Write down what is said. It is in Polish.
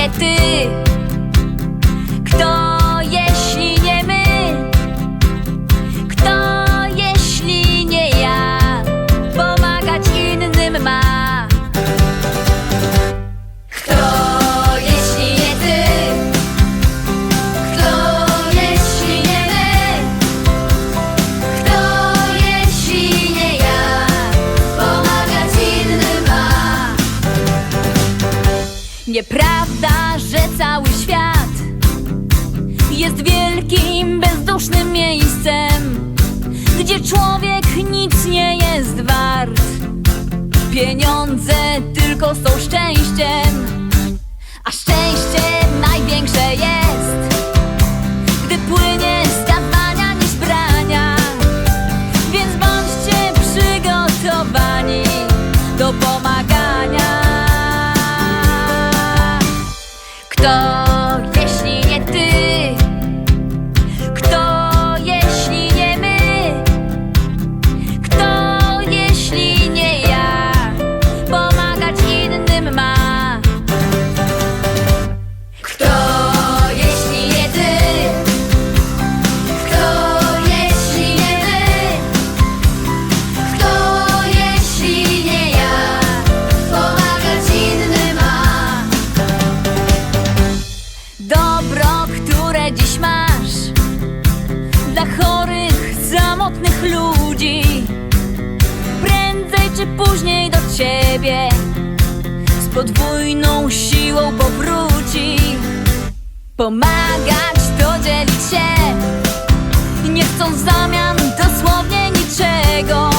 yet Nieprawda, że cały świat jest wielkim, bezdusznym miejscem, gdzie człowiek nic nie jest wart. Pieniądze tylko są szczęściem, a szczęście największe jest, samotnych ludzi. Prędzej czy później do ciebie Z podwójną siłą powróci. Pomagać to dzielić się. Nie chcą w zamian dosłownie niczego